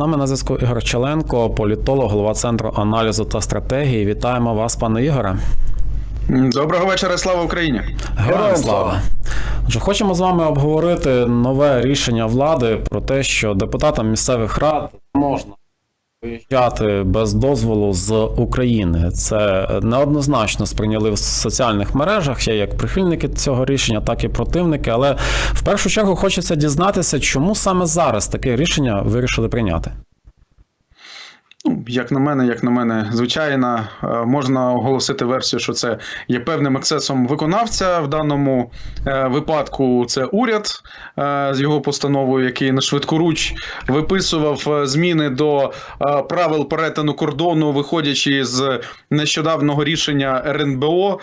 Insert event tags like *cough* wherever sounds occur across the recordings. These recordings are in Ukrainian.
нами на зв'язку Ігор Челенко, політолог, голова центру аналізу та стратегії. Вітаємо вас, пане Ігоре. Доброго вечора, слава Україні! Героям слава! Отже, хочемо з вами обговорити нове рішення влади про те, що депутатам місцевих рад можна виїжджати без дозволу з України. Це неоднозначно сприйняли в соціальних мережах, Я як прихильники цього рішення, так і противники. Але в першу чергу хочеться дізнатися, чому саме зараз таке рішення вирішили прийняти. Ну, як на мене, як на мене, звичайно, е, можна оголосити версію, що це є певним ексцесом виконавця. В даному е, випадку це уряд е, з його постановою, який на швидкоруч виписував зміни до правил перетину кордону, виходячи з нещодавнього рішення РНБО.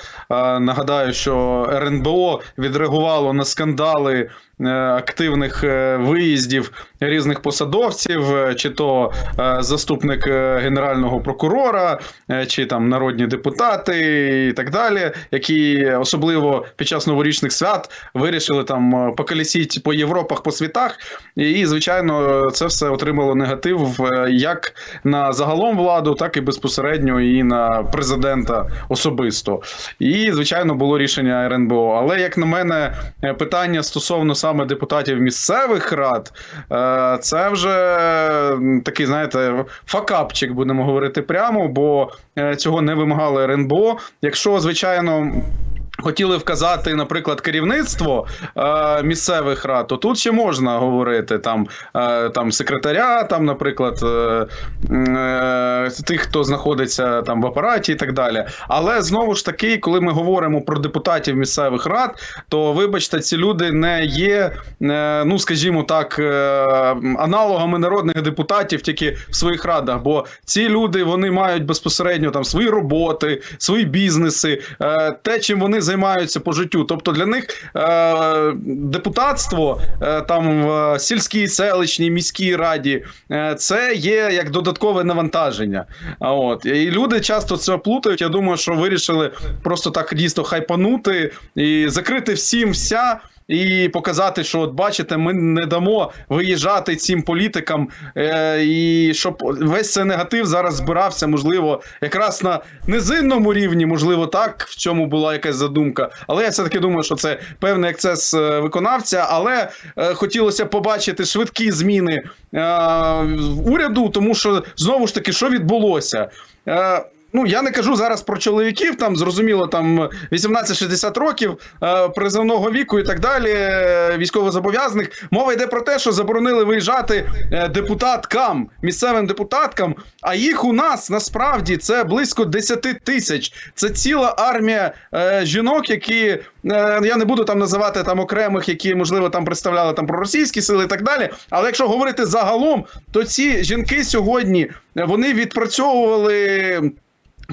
Нагадаю, що РНБО відреагувало на скандали. Е, Активних е, виїздів різних посадовців, е, чи то заступник генерального прокурора, чи там народні депутати і так далі, які особливо під час новорічних свят вирішили там поколісіть по Європах, по світах. І, звичайно, це все отримало негатив як на загалом владу, так і безпосередньо і на президента особисто. І, звичайно, було рішення РНБО. Але як на мене, питання стосовно саме депутатів місцевих рад, е, це вже такий, знаєте, факапчик, будемо говорити прямо, бо е, цього не вимагали РНБО. Якщо, звичайно. Хотіли вказати, наприклад, керівництво е, місцевих рад, то тут ще можна говорити там, е, там секретаря, там, наприклад, е, е, тих, хто знаходиться там в апараті і так далі. Але знову ж таки, коли ми говоримо про депутатів місцевих рад, то вибачте, ці люди не є, е, ну скажімо так, е, аналогами народних депутатів тільки в своїх радах. Бо ці люди вони мають безпосередньо там свої роботи, свої бізнеси, е, те, чим вони займаються по життю. Тобто для них е, депутатство е, там в сільській, селищній, міській раді е, це є як додаткове навантаження. А от і люди часто це плутають. Я думаю, що вирішили просто так дійсно хайпанути і закрити всім вся. І показати, що от бачите, ми не дамо виїжджати цим політикам, е, і щоб весь цей негатив зараз збирався, можливо, якраз на низинному рівні, можливо, так в цьому була якась задумка. Але я все таки думаю, що це певний ексцес е, виконавця. Але е, хотілося побачити швидкі зміни е, уряду, тому що знову ж таки, що відбулося. Е, Ну, я не кажу зараз про чоловіків, там зрозуміло, там 18-60 років е, призовного віку і так далі, е, військовозобов'язаних. Мова йде про те, що заборонили виїжджати е, депутаткам, місцевим депутаткам. А їх у нас насправді це близько 10 тисяч. Це ціла армія е, жінок, які е, я не буду там називати там окремих, які можливо там представляли там проросійські сили і так далі. Але якщо говорити загалом, то ці жінки сьогодні е, вони відпрацьовували.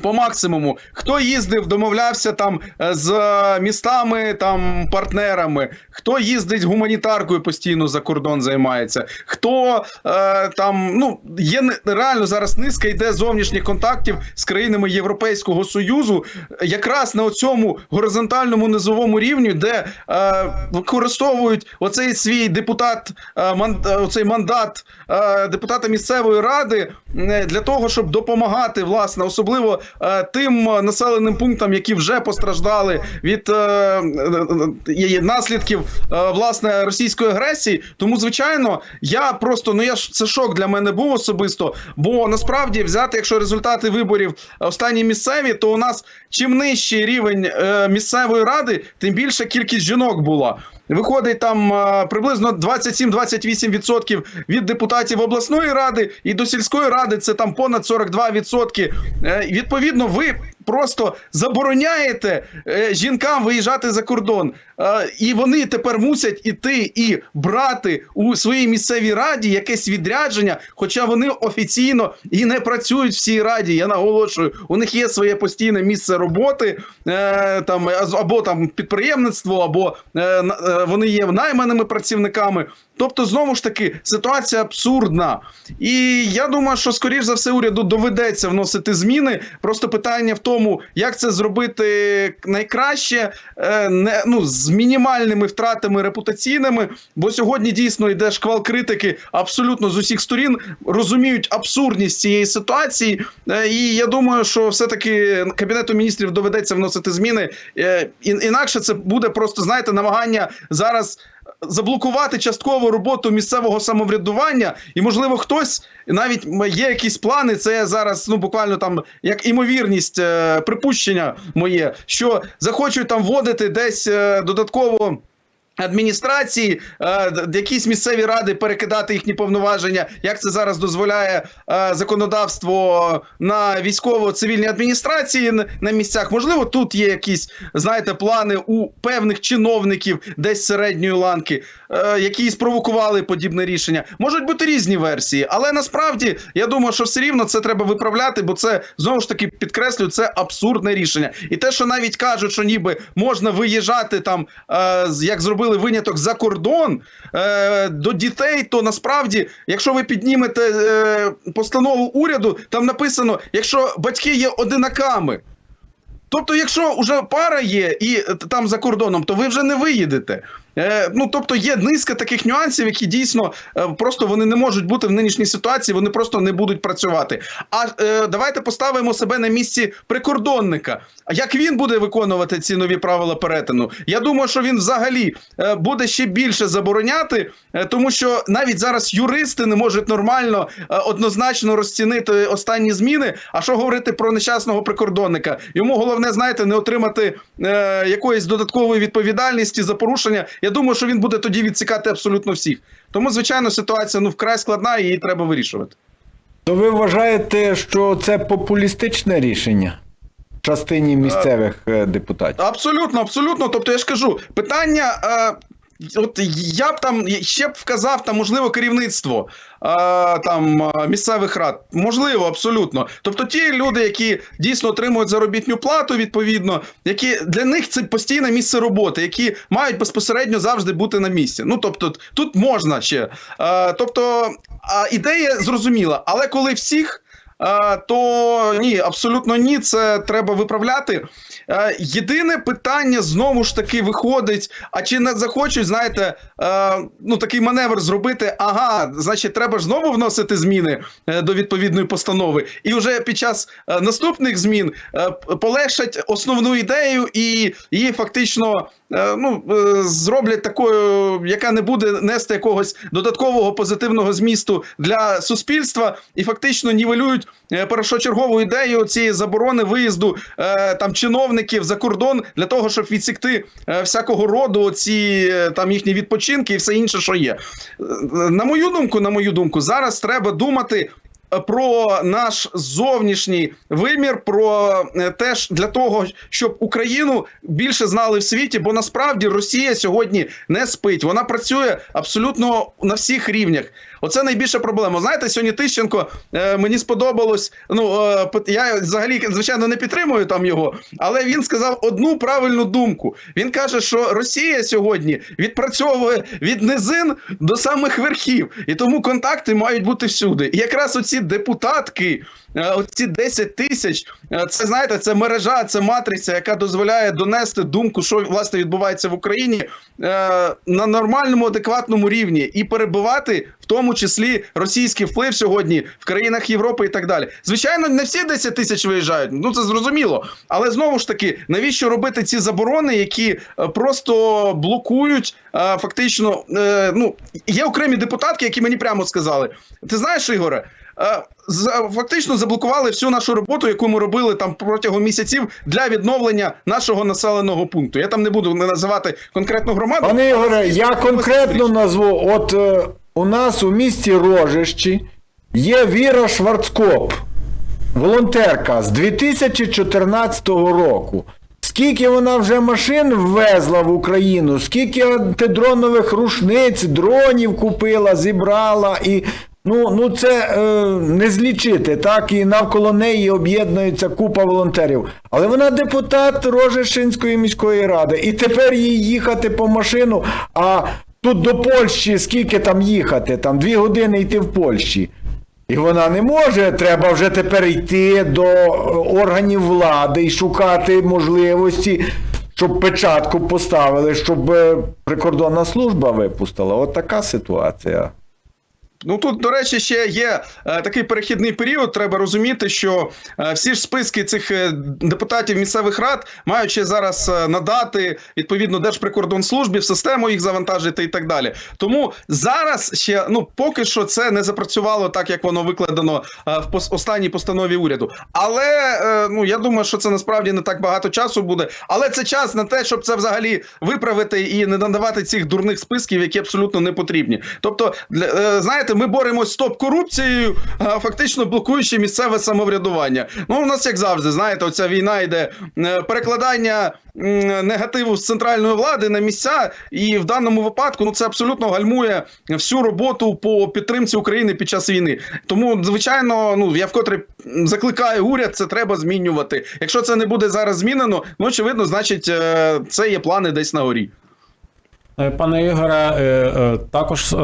По максимуму, хто їздив, домовлявся там е, з містами, там партнерами, хто їздить гуманітаркою постійно за кордон займається, хто е, там ну є реально зараз низка йде зовнішніх контактів з країнами Європейського союзу, е, якраз на цьому горизонтальному низовому рівні, де е, використовують оцей свій депутат, е, ман, е, оцей мандат е, депутата місцевої ради е, для того, щоб допомагати, власне, особливо е, тим е, населеним пунктам, які вже постраждали від е, наслідків власне російської агресії. Тому, звичайно, я просто ну я ж це шок для мене був особисто. Бо насправді взяти, якщо результати виборів останні місцеві, то у нас чим нижчий рівень місцевої ради, тим більша кількість жінок була. Виходить там приблизно 27-28% від депутатів обласної ради, і до сільської ради це там понад 42%. Е, Відповідно, ви просто забороняєте е, жінкам виїжджати за кордон. Е, І вони тепер мусять іти і брати у своїй місцевій раді якесь відрядження, хоча вони офіційно і не працюють в цій раді. Я наголошую, у них є своє постійне місце роботи, е, там або там підприємництво, або вони є найманими працівниками. Тобто, знову ж таки, ситуація абсурдна. І я думаю, що скоріш за все уряду доведеться вносити зміни. Просто питання в тому. як це зробити найкраще, е, не, ну, з мінімальними втратами репутаційними. Бо сьогодні дійсно йде шквал критики абсолютно з усіх сторін, розуміють абсурдність цієї ситуації. Е, і я думаю, що все-таки Кабінету міністрів доведеться вносити зміни. Е, інакше це буде просто, знаєте, намагання зараз заблокувати частково роботу місцевого самоврядування, і можливо хтось навіть є якісь плани. Це зараз ну буквально там як імовірність е, припущення моє, що захочуть там вводити десь е, додатково. Адміністрації, е, якісь місцеві ради перекидати їхні повноваження, як це зараз дозволяє е, законодавство на військово-цивільні адміністрації на місцях. Можливо, тут є якісь, знаєте, плани у певних чиновників десь середньої ланки, е, які спровокували подібне рішення. Можуть бути різні версії, але насправді я думаю, що все рівно це треба виправляти, бо це знову ж таки підкреслю, це абсурдне рішення. І те, що навіть кажуть, що ніби можна виїжджати там, як зробили виняток за кордон е, до дітей, то насправді, якщо ви піднімете е, постанову уряду, там написано, якщо батьки є одинаками. Тобто, якщо вже пара є і е, там за кордоном, то ви вже не виїдете. Е, ну тобто є низка таких нюансів, які дійсно е, просто вони не можуть бути в нинішній ситуації, вони просто не будуть працювати. А е, давайте поставимо себе на місці прикордонника. Як він буде виконувати ці нові правила перетину? Я думаю, що він взагалі буде ще більше забороняти, тому що навіть зараз юристи не можуть нормально однозначно розцінити останні зміни. А що говорити про нещасного прикордонника? Йому головне, знаєте, не отримати якоїсь додаткової відповідальності за порушення. Я думаю, що він буде тоді відсікати абсолютно всіх. Тому, звичайно, ситуація ну вкрай складна, і її треба вирішувати. То ви вважаєте, що це популістичне рішення частині місцевих е, депутатів? Абсолютно, абсолютно. Тобто, я ж кажу, питання. От я б там ще б вказав там, можливо, керівництво е, там місцевих рад. Можливо, абсолютно. Тобто, ті люди, які дійсно отримують заробітну плату, відповідно, які для них це постійне місце роботи, які мають безпосередньо завжди бути на місці. Ну тобто, тут можна ще. Е, тобто, а ідея зрозуміла, але коли всіх. Е, то ні, абсолютно ні, це треба виправляти. Е, Єдине питання знову ж таки виходить: а чи не захочуть, знаєте, е, ну такий маневр зробити? Ага, значить, треба ж знову вносити зміни до відповідної постанови, і вже під час наступних змін полегшать основну ідею і її фактично ну, зроблять такою, яка не буде нести якогось додаткового позитивного змісту для суспільства, і фактично нівелюють першочергову ідею цієї заборони виїзду е, там чиновників за кордон для того, щоб відсікти е, всякого роду ці е, там їхні відпочинки і все інше, що є. Е, На мою думку, на мою думку, зараз треба думати. е, Про наш зовнішній вимір, про е, теж для того, щоб Україну більше знали в світі, бо насправді Росія сьогодні не спить. Вона працює абсолютно на всіх рівнях. Оце найбільша проблема. Знаєте, сьогодні Тищенко е, мені сподобалось. Ну е, я взагалі звичайно не підтримую там його, але він сказав одну правильну думку. Він каже, що Росія сьогодні відпрацьовує від низин до самих верхів, і тому контакти мають бути всюди. І якраз оці депутатки, оці 10 тисяч, е, це знаєте, це мережа, це матриця, яка дозволяє донести думку, що власне відбувається в Україні е, на нормальному, адекватному рівні і перебивати в тому числі російський вплив сьогодні в країнах Європи і так далі. Звичайно, не всі 10 тисяч виїжджають. Ну це зрозуміло. Але знову ж таки, навіщо робити ці заборони, які е, просто блокують е, фактично? е, Ну є окремі депутатки, які мені прямо сказали: ти знаєш, Ігоре. Е, Фактично заблокували всю нашу роботу, яку ми робили там протягом місяців для відновлення нашого населеного пункту. Я там не буду не називати конкретну громаду. Пане Ігоре, я конкретно назву: от е, у нас у місті Рожищі є Віра Шварцкоп, волонтерка з 2014 року. Скільки вона вже машин ввезла в Україну, скільки антидронових рушниць, дронів купила, зібрала і. Ну, ну це е, не злічити, так, і навколо неї об'єднується купа волонтерів. Але вона депутат Рожешинської міської ради. І тепер їй їхати по машину, а тут до Польщі скільки там їхати? Там дві години йти в Польщі. І вона не може. Треба вже тепер йти до органів влади і шукати можливості, щоб печатку поставили, щоб е, прикордонна служба випустила. От така ситуація. Ну тут, до речі, ще є е, такий перехідний період. Треба розуміти, що е, всі ж списки цих е, депутатів місцевих рад мають ще зараз е, надати відповідно Держприкордонслужбі в систему їх завантажити і так далі. Тому зараз ще ну поки що це не запрацювало так, як воно викладено е, в пос- останній постанові уряду. Але е, ну я думаю, що це насправді не так багато часу буде. Але це час на те, щоб це взагалі виправити і не надавати цих дурних списків, які абсолютно не потрібні. Тобто, для, е, знаєте, ми боремось з топ-корупцією, а, фактично блокуючи місцеве самоврядування. Ну, у нас як завжди, знаєте, оця війна йде е, перекладання негативу з центральної влади на місця, і в даному випадку ну це абсолютно гальмує всю роботу по підтримці України під час війни. Тому, звичайно, ну я вкотре закликаю уряд, це треба змінювати. Якщо це не буде зараз змінено, ну очевидно, значить, е, це є плани десь на горі. Е, Пане Ігоре, е, е, також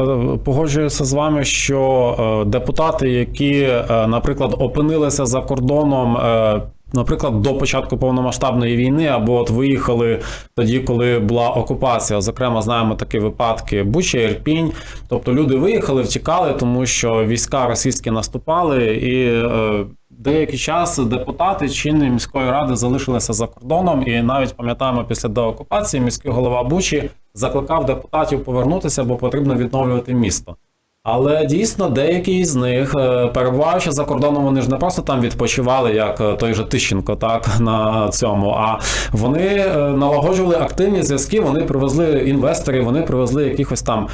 погоджуюся з вами, що депутати, які, наприклад, опинилися за кордоном. Наприклад, до початку повномасштабної війни, або от виїхали тоді, коли була окупація. Зокрема, знаємо такі випадки Буча, Ірпінь. Тобто люди виїхали, втікали, тому що війська російські наступали, і деякий час депутати чинної міської ради залишилися за кордоном. І навіть пам'ятаємо, після деокупації міський голова Бучі закликав депутатів повернутися, бо потрібно відновлювати місто. Але дійсно деякі з них, е, перебуваючи за кордоном, вони ж не просто там відпочивали, як е, той же Тищенко, так *laughs* на цьому. А вони е, налагоджували активні зв'язки. Вони привезли інвесторів, вони привезли якихось там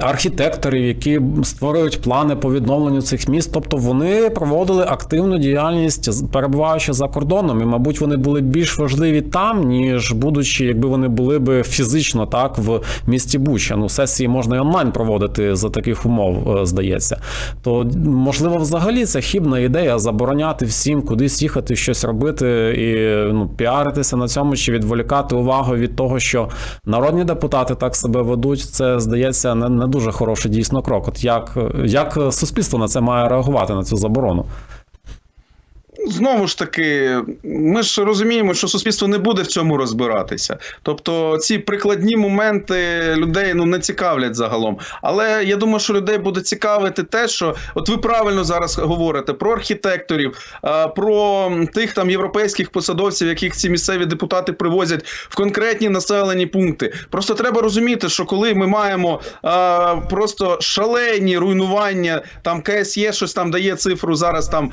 архітекторів, які створюють плани по відновленню цих міст. Тобто вони проводили активну діяльність, перебуваючи за кордоном. І, мабуть, вони були більш важливі там, ніж будучи, якби вони були би фізично так в місті Буча. Ну, сесії можна і онлайн проводити за таких умов, е, здається. То можливо, взагалі це хібна ідея забороняти всім кудись їхати, щось робити і ну, піаритися на цьому чи відволікати увагу від того, що народні депутати так себе ведуть. Це здається не, не дуже хороший дійсно крок. От як, як суспільство на це має реагувати на цю заборону? Знову ж таки, ми ж розуміємо, що суспільство не буде в цьому розбиратися. Тобто ці прикладні моменти людей ну не цікавлять загалом. Але я думаю, що людей буде цікавити те, що от ви правильно зараз говорите про архітекторів, про тих там європейських посадовців, яких ці місцеві депутати привозять в конкретні населені пункти. Просто треба розуміти, що коли ми маємо просто шалені руйнування, там КСЄ щось там дає цифру зараз там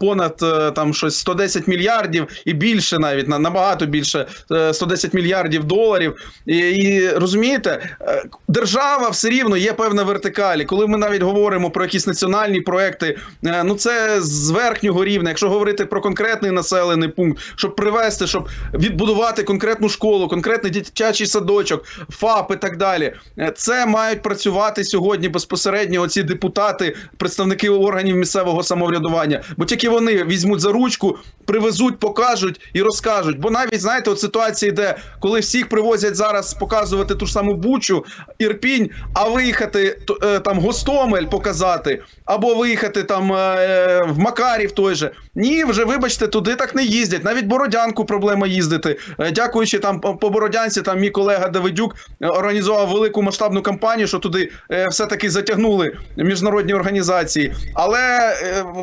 понад е, там щось 110 мільярдів і більше навіть на набагато більше е, 110 мільярдів доларів. І, і розумієте, е, держава все рівно є певна вертикаль. І Коли ми навіть говоримо про якісь національні проекти, е, ну це з верхнього рівня. Якщо говорити про конкретний населений пункт, щоб привести, щоб відбудувати конкретну школу, конкретний дитячий садочок, ФАП і так далі, е, це мають працювати сьогодні безпосередньо оці депутати, представники органів місцевого самоврядування. Бо тільки вони візьмуть за ручку, привезуть, покажуть і розкажуть. Бо навіть знаєте, от ситуації, де коли всіх привозять зараз показувати ту ж саму Бучу, Ірпінь, а виїхати е, там Гостомель показати, або виїхати там е, в Макарів той же. Ні, вже вибачте, туди так не їздять. Навіть Бородянку проблема їздити. Е, Дякуючи там по Бородянці, там мій колега Давидюк е, організував велику масштабну кампанію, що туди е, все-таки затягнули міжнародні організації. Але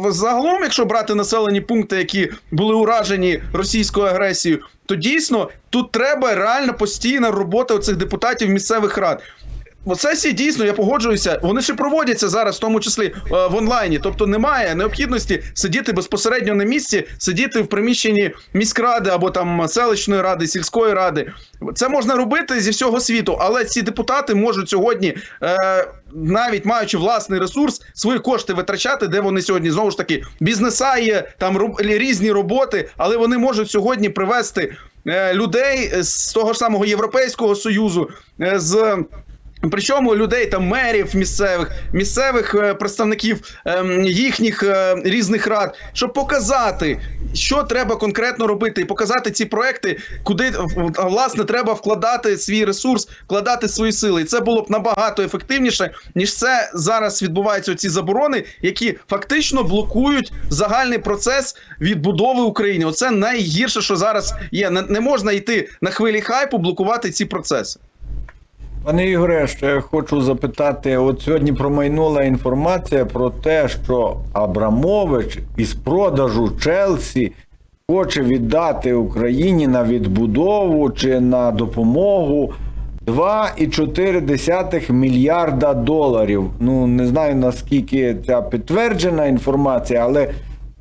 загалом, якщо брати населені пункти, які були уражені російською агресією, то дійсно тут треба реально постійна робота цих депутатів місцевих рад. Сесії дійсно, я погоджуюся, вони ще проводяться зараз, в тому числі е, в онлайні. Тобто немає необхідності сидіти безпосередньо на місці, сидіти в приміщенні міськради або там селищної ради, сільської ради. Це можна робити зі всього світу, але ці депутати можуть сьогодні, е, навіть маючи власний ресурс, свої кошти витрачати, де вони сьогодні знову ж таки бізнеса є, там різні роботи, але вони можуть сьогодні привести е, людей з того ж самого Європейського союзу, з Причому людей там мерів місцевих, місцевих е, представників ем, їхніх е, різних рад, щоб показати, що треба конкретно робити, і показати ці проекти, куди власне треба вкладати свій ресурс, вкладати свої сили. І це було б набагато ефективніше, ніж це зараз відбуваються ці заборони, які фактично блокують загальний процес відбудови України. Оце найгірше, що зараз є. Не, не можна йти на хвилі хайпу, блокувати ці процеси. Пане Ігоре, ще хочу запитати: от сьогодні промайнула інформація про те, що Абрамович із продажу Челсі хоче віддати Україні на відбудову чи на допомогу 2,4 мільярда доларів. Ну не знаю наскільки ця підтверджена інформація, але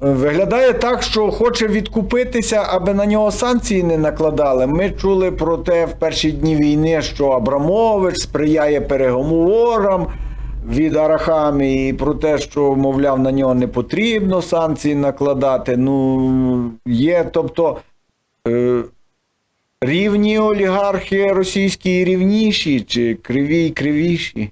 виглядає так, що хоче відкупитися, аби на нього санкції не накладали. Ми чули про те в перші дні війни, що Абрамович сприяє переговорам від Арахамі, і про те, що, мовляв, на нього не потрібно санкції накладати. Ну, є, тобто. Е, Рівні олігархи російські і рівніші, чи криві й кривіші?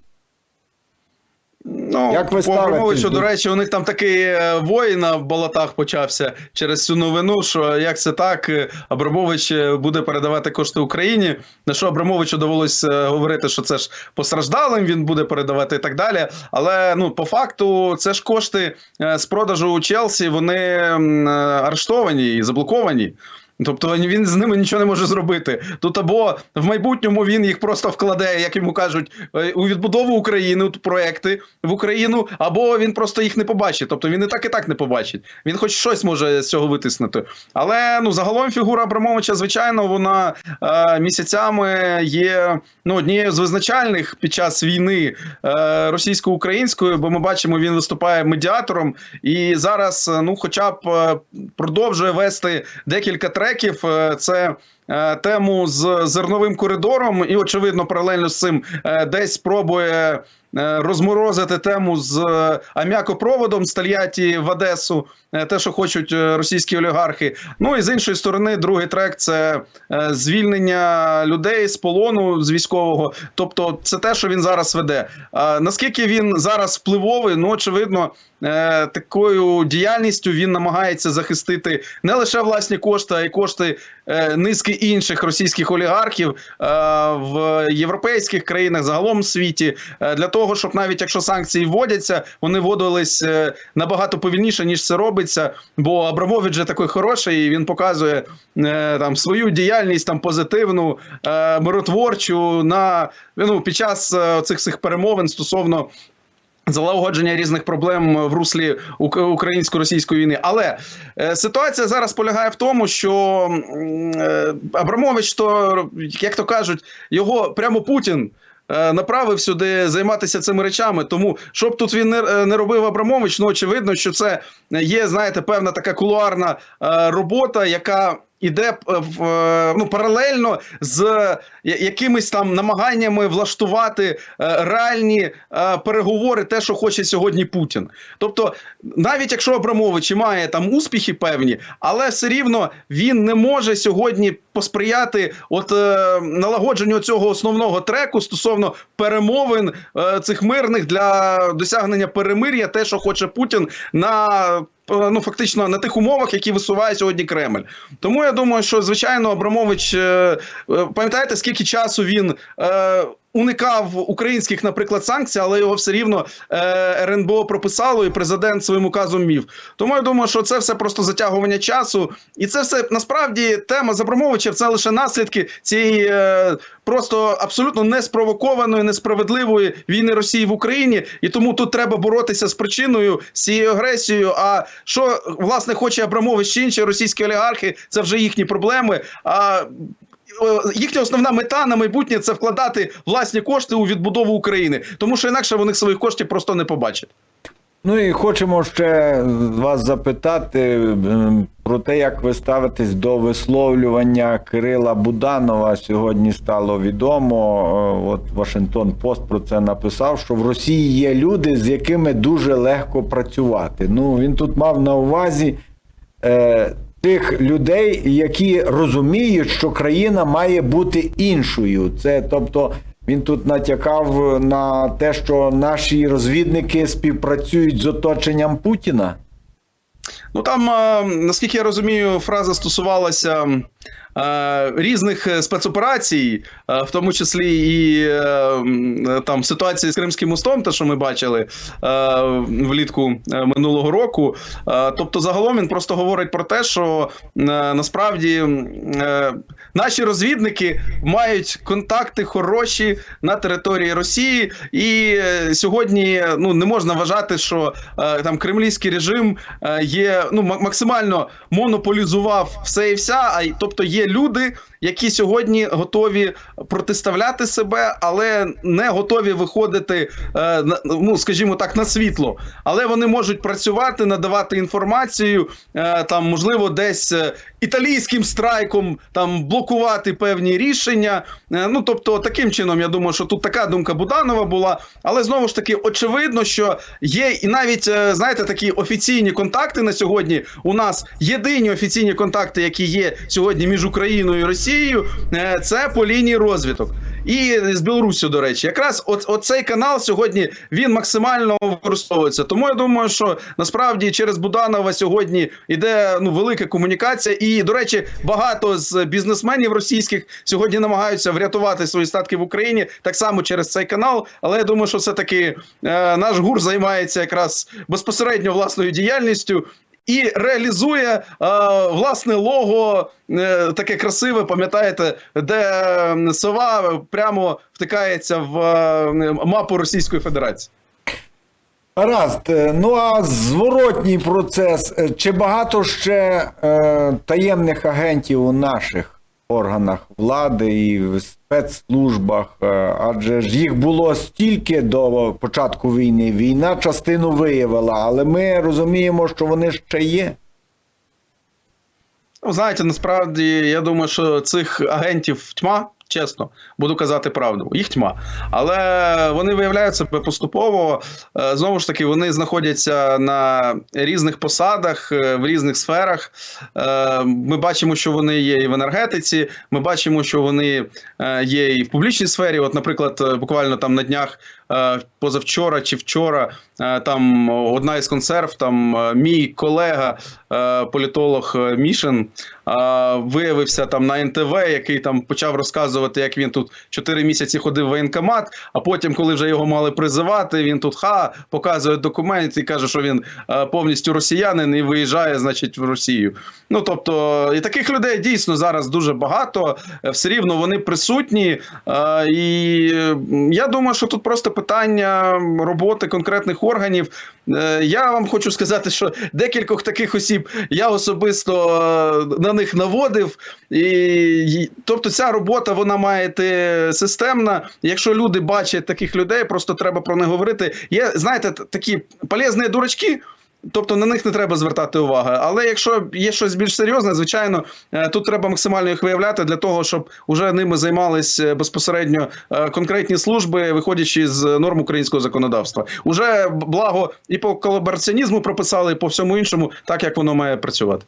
Ну, Як ви по ставитесь до- речі, у них там такий е, воїн на болотах почався через цю новину, що як це так, е, Абрамович е, буде передавати кошти Україні. На що Абрамовичу довелось е, говорити, що це ж постраждалим він буде передавати і так далі. Але ну, по факту, це ж кошти з продажу у Челсі, вони арештовані і заблоковані. Тобто він з ними нічого не може зробити. Тут або в майбутньому він їх просто вкладе, як йому кажуть, е, у відбудову України, проекти в Україну, або він просто їх не побачить. Тобто він і так і так не побачить. Він хоч щось може з цього витиснути. Але ну загалом фігура Абрамовича, звичайно, вона е, місяцями є ну, однією з визначальних під час війни е, російсько-української, бо ми бачимо, він виступає медіатором і зараз, е, ну, хоча б е, продовжує вести декілька треків. Е, Це е, тему з зерновим коридором, і очевидно, паралельно з цим е, десь пробує е, розморозити тему з е, ам'якопроводом з Тольятті в Одесу, е, те, що хочуть е, російські олігархи. Ну і з іншої сторони, другий трек це е, звільнення людей з полону з військового. Тобто, це те, що він зараз веде. Наскільки він зараз впливовий, ну очевидно, е, такою діяльністю він намагається захистити не лише власні кошти, а й кошти е, низки інших російських олігархів е, в європейських країнах, загалом в світі, е, для того, щоб навіть якщо санкції вводяться, вони вводились е, набагато повільніше, ніж це робиться. Бо Абрамович же такий хороший, і він показує е, там свою діяльність там позитивну, е, миротворчу на ну під час цих цих перемовин стосовно. Залагодження різних проблем в руслі українсько-російської війни. Але е, ситуація зараз полягає в тому, що е, Абрамович, то як то кажуть, його прямо Путін. Е, Направив сюди займатися цими речами, тому що б тут він не, е, не робив Абрамович, ну очевидно, що це є, знаєте, певна така кулуарна е, робота, яка іде е, в, е, ну, паралельно з якимись там намаганнями влаштувати е, реальні е, переговори, те, що хоче сьогодні Путін. Тобто, навіть якщо Абрамович має там успіхи певні, але все рівно він не може сьогодні посприяти от е, налагодженню цього основного треку стосовно перемовин е, цих мирних для досягнення перемир'я, те, що хоче Путін на. Е, Ну, фактично на тих умовах, які висуває сьогодні Кремль. Тому я думаю, що звичайно Абрамович, е, е, пам'ятаєте, скільки часу він уникав українських, наприклад, санкцій, але його все рівно е, РНБО прописало, і президент своїм указом мів. Тому я думаю, що це все просто затягування часу, і це все насправді тема з це лише наслідки цієї е, просто абсолютно неспровокованої, несправедливої війни Росії в Україні. І тому тут треба боротися з причиною з цією агресією. А що власне хоче Абрамович чи інші російські олігархи, це вже їхні проблеми. А їхня основна мета на майбутнє це вкладати власні кошти у відбудову України, тому що інакше вони своїх коштів просто не побачать. Ну і хочемо ще вас запитати про те, як ви ставитесь до висловлювання Кирила Буданова. Сьогодні стало відомо. е, От Вашингтон Пост про це написав, що в Росії є люди, з якими дуже легко працювати. Ну він тут мав на увазі. Тих людей, які розуміють, що країна має бути іншою, це тобто Він тут натякав на те, що наші розвідники співпрацюють з оточенням Путіна. Ну там, е, наскільки я розумію, фраза стосувалася різних е, спецоперацій, е, в тому числі і е, там ситуації з Кримським мостом, те, що ми бачили влітку минулого року. Тобто, загалом він просто говорить про те, що насправді наші розвідники мають контакти хороші на території Росії, і сьогодні ну не можна вважати, що там кремлівський режим є ну максимально монополізував все і вся. А тобто є люди, які сьогодні готові протиставляти себе, але не готові виходити, е, ну скажімо так, на світло. Але вони можуть працювати, надавати інформацію, е, там можливо десь е, італійським страйком там блокувати певні рішення. Ну тобто, таким чином, я думаю, що тут така думка Буданова була. Але знову ж таки, очевидно, що є і навіть знаєте такі офіційні контакти на сьогодні. У нас єдині офіційні контакти, які є сьогодні між Україною і Росією, е, це по лінії розвиток. І з Білоруссю, до речі, якраз от, оцей канал сьогодні він максимально використовується. Тому я думаю, що насправді через Буданова сьогодні йде ну велика комунікація. І до речі, багато з бізнесменів російських сьогодні намагаються врятувати свої статки в Україні так само через цей канал. Але я думаю, що все таки е, наш гур займається якраз безпосередньо власною діяльністю. І реалізує е, власне лого е, таке красиве, пам'ятаєте, де сова прямо втикається в мапу Російської Федерації. Гаразд, е, ну а зворотній процес. Чи багато ще е, таємних агентів у наших органах влади і в спецслужбах? Е, адже ж їх було стільки до початку війни. Війна частину виявила, але ми розуміємо, що вони ще є. Ну, знаєте, насправді я думаю, що цих агентів тьма. Чесно, буду казати правду, їх тьма. Але вони виявляють себе поступово. Е, Знову ж таки, вони знаходяться на різних посадах, е, в різних сферах. Е, Ми бачимо, що вони є і в енергетиці. Ми бачимо, що вони є і в публічній сфері. От, наприклад, буквально там на днях, позавчора чи вчора, е, там одна із консерв, там е, мій колега, е, політолог е, Мішин, е, виявився там на НТВ, який там почав розказувати, як він тут 4 місяці ходив в воєнкомат, а потім, коли вже його мали призивати, він тут ха показує документ і каже, що він е, повністю росіянин і виїжджає, значить, в Росію. Ну тобто, і таких людей дійсно зараз дуже багато. Е, Все рівно вони присутні. Е, І е, я думаю, що тут просто питання роботи конкретних органів. Е, Я вам хочу сказати, що декількох таких осіб я особисто е, на них наводив. І, тобто, ця робота вона має йти системна. Якщо люди бачать таких людей, просто треба про них говорити. Є, знаєте, такі полезні дурачки. Тобто на них не треба звертати уваги. Але якщо є щось більш серйозне, звичайно, е, тут треба максимально їх виявляти для того, щоб уже ними займались е, безпосередньо е, конкретні служби, виходячи з норм українського законодавства. Уже благо і по колабораціонізму прописали, і по всьому іншому, так як воно має працювати.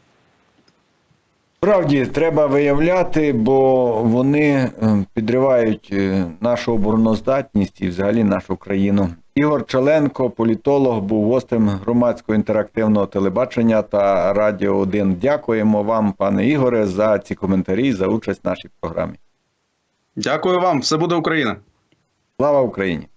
Справді треба виявляти, бо вони підривають нашу обороноздатність і взагалі нашу країну. Ігор Чаленко, політолог, був гостем громадського інтерактивного телебачення та Радіо 1. Дякуємо вам, пане Ігоре, за ці коментарі, за участь в нашій програмі. Дякую вам, все буде Україна. Слава Україні!